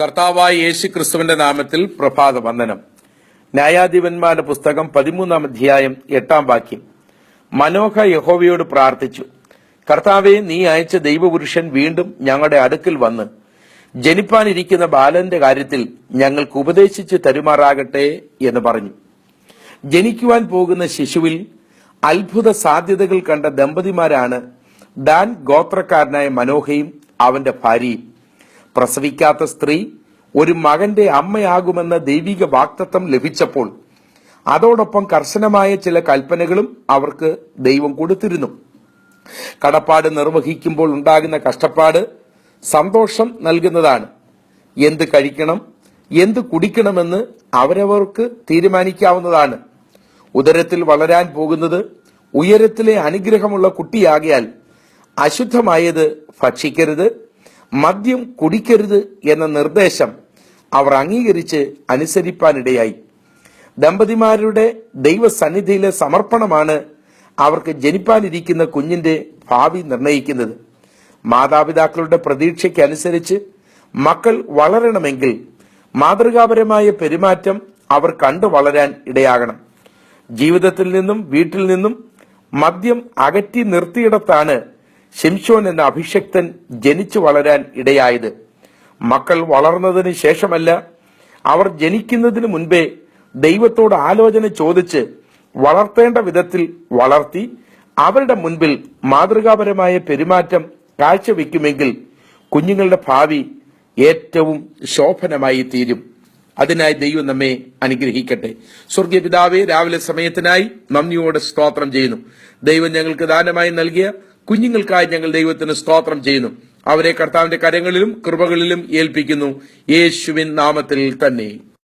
കർത്താവായ യേശു ക്രിസ്തുവിന്റെ നാമത്തിൽ പ്രഭാത വന്ദനം. ന്യായാധിപന്മാരുടെ പുസ്തകം പതിമൂന്നാം അധ്യായം എട്ടാം വാക്യം. മനോഹ യഹോവയോട് പ്രാർത്ഥിച്ചു. കർത്താവെ നീ അയച്ച ദൈവപുരുഷൻ വീണ്ടും ഞങ്ങളുടെ അടുക്കൽ വന്ന് ജനിപ്പാനിരിക്കുന്ന ബാലന്റെ കാര്യത്തിൽ ഞങ്ങൾക്ക് ഉപദേശിച്ചു തരുമാറാകട്ടെ എന്ന് പറഞ്ഞു. ജനിക്കുവാൻ പോകുന്ന ശിശുവിൽ അത്ഭുത സാധ്യതകൾ കണ്ട ദമ്പതിമാരാണ് ഡാൻ ഗോത്രക്കാരനായ മനോഹയും അവന്റെ ഭാര്യയും. പ്രസവിക്കാത്ത സ്ത്രീ ഒരു മകന്റെ അമ്മയാകുമെന്ന ദൈവിക വാക്തത്വം ലഭിച്ചപ്പോൾ അതോടൊപ്പം കർശനമായ ചില കൽപ്പനകളും അവർക്ക് ദൈവം കൊടുത്തിരുന്നു. കടപ്പാട് നിർവഹിക്കുമ്പോൾ ഉണ്ടാകുന്ന കഷ്ടപ്പാട് സന്തോഷം നൽകുന്നതാണ്. എന്ത് കഴിക്കണം എന്ത് കുടിക്കണമെന്ന് അവരവർക്ക് തീരുമാനിക്കാവുന്നതാണ്. ഉദരത്തിൽ വളരാൻ പോകുന്നത് ഉയരത്തിലെ അനുഗ്രഹമുള്ള കുട്ടിയാകിയാൽ അശുദ്ധമായത് ഭക്ഷിക്കരുത് മദ്യം കുടിക്കരുത് എന്ന നിർദ്ദേശം അവർ അംഗീകരിച്ച് അനുസരിപ്പാനിടയായി. ദമ്പതിമാരുടെ ദൈവസന്നിധിയിലെ സമർപ്പണമാണ് അവർക്ക് ജനിപ്പാനിരിക്കുന്ന കുഞ്ഞിന്റെ ഭാവി നിർണയിക്കുന്നത്. മാതാപിതാക്കളുടെ പ്രതീക്ഷയ്ക്കനുസരിച്ച് മക്കൾ വളരണമെങ്കിൽ മാതൃകാപരമായ പെരുമാറ്റം അവർ കണ്ടു വളരാൻ ഇടയാകണം. ജീവിതത്തിൽ നിന്നും വീട്ടിൽ നിന്നും മദ്യം അകറ്റി നിർത്തിയിടത്താണ് ശിംഷോൻ എന്ന അഭിഷക്തൻ ജനിച്ചു വളരാൻ ഇടയായത്. മക്കൾ വളർന്നതിന് ശേഷമല്ല അവർ ജനിക്കുന്നതിന് മുൻപേ ദൈവത്തോട് ആലോചന ചോദിച്ച് വളർത്തേണ്ട വിധത്തിൽ വളർത്തി അവരുടെ മുൻപിൽ മാതൃകാപരമായ പെരുമാറ്റം കാഴ്ചവെക്കുമെങ്കിൽ കുഞ്ഞുങ്ങളുടെ ഭാവി ഏറ്റവും ശോഭനമായി തീരും. അതിനായി ദൈവം നമ്മെ അനുഗ്രഹിക്കട്ടെ. സ്വർഗീയ പിതാവെ രാവിലെ സമയത്തിനായി നന്ദിയോടെ സ്തോത്രം ചെയ്യുന്നു. ദൈവം ഞങ്ങൾക്ക് ദാനമായി നൽകിയ കുഞ്ഞുങ്ങൾക്കായി ഞങ്ങൾ ദൈവത്തിന് സ്തോത്രം ചെയ്യുന്നു. അവരെ കർത്താവിന്റെ കരങ്ങളിലും കൃപകളിലും ഏൽപ്പിക്കുന്നു. യേശുവിൻ നാമത്തിൽ തന്നെ.